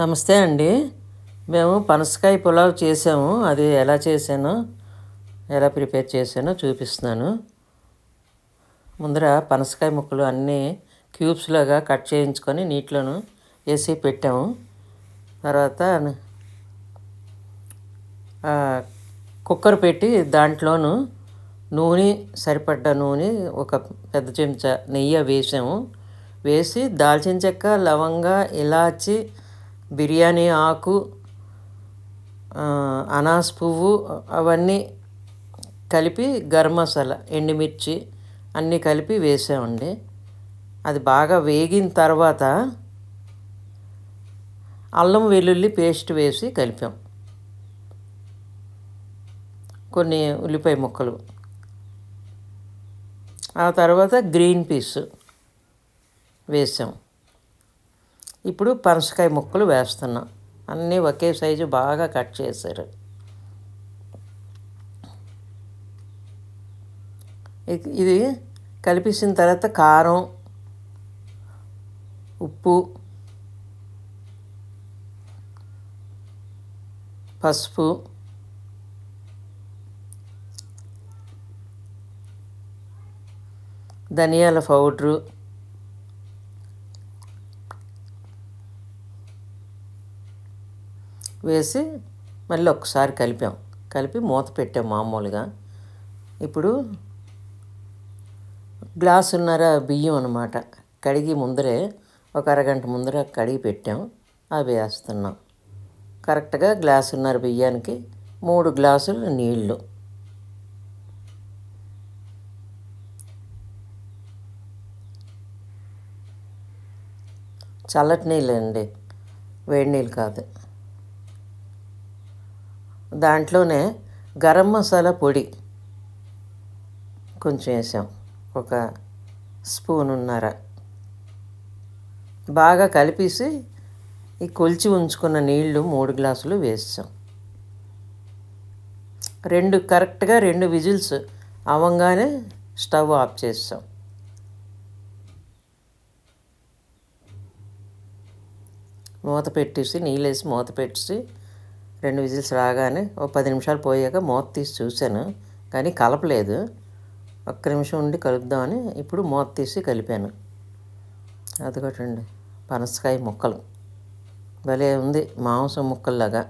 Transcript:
నమస్తే అండి. మేము పనసకాయ పులావ్ చేసాము. అది ఎలా చేశానో ఎలా ప్రిపేర్ చేశానో చూపిస్తున్నాను. ముందర పనసకాయ ముక్కలు అన్నీ క్యూబ్స్ లాగా కట్ చేయించుకొని నీటిలోను వేసి పెట్టాము. తర్వాత కుక్కర్ పెట్టి దాంట్లోను నూనె సరిపడ్డ నూనె ఒక పెద్ద చెంచా నెయ్యి వేసాము. వేసి దాల్చిన చెక్క లవంగ ఇలాచి బిర్యానీ ఆకు అనాస్ పువ్వు అవన్నీ కలిపి గరం మసాలా ఎండుమిర్చి అన్నీ కలిపి వేసామండి. అది బాగా వేగిన తర్వాత అల్లం వెల్లుల్లి పేస్ట్ వేసి కలిపాం. కొన్ని ఉల్లిపాయ ముక్కలు. ఆ తర్వాత గ్రీన్ పీస్ వేసాం. ఇప్పుడు పనసకాయ ముక్కలు వేస్తున్నాం. అన్నీ ఒకే సైజు బాగా కట్ చేశారు. ఇది కలిపేసిన తర్వాత కారం ఉప్పు పసుపు ధనియాల పౌడరు వేసి మళ్ళీ ఒకసారి కలిపాం. కలిపి మూత పెట్టాం మామూలుగా. ఇప్పుడు గ్లాసున్నర బియ్యం అనమాట కడిగి ముందరే ఒక అరగంట ముందర కడిగి పెట్టాం. అవి వేస్తున్నాం. కరెక్ట్గా గ్లాసున్నర బియ్యానికి మూడు గ్లాసులు నీళ్ళు చల్లటి నీళ్ళు అండి వేడి నీళ్ళు కాదు. దాంట్లోనే గరం మసాలా పొడి కొంచెం వేసాం. ఒక స్పూన్ ఉన్నర. బాగా కలిపేసి ఈ కొలిచి ఉంచుకున్న నీళ్ళు మూడు గ్లాసులు వేసాం. రెండు కరెక్ట్గా రెండు విజిల్స్ అవ్వంగానే స్టవ్ ఆఫ్ చేసాం. మూత పెట్టేసి నీళ్ళేసి మూత పెట్టేసి రెండు విజిల్స్ రాగానే ఓ పది నిమిషాలు పోయాక మూత తీసి చూశాను కానీ కలపలేదు. ఒక్క నిమిషం ఉండి కలుపుదామని ఇప్పుడు మూత తీసి కలిపాను. అదిగోటండి పనసకాయ ముక్కలు. భలే ఉంది మాంసం ముక్కల్లాగా.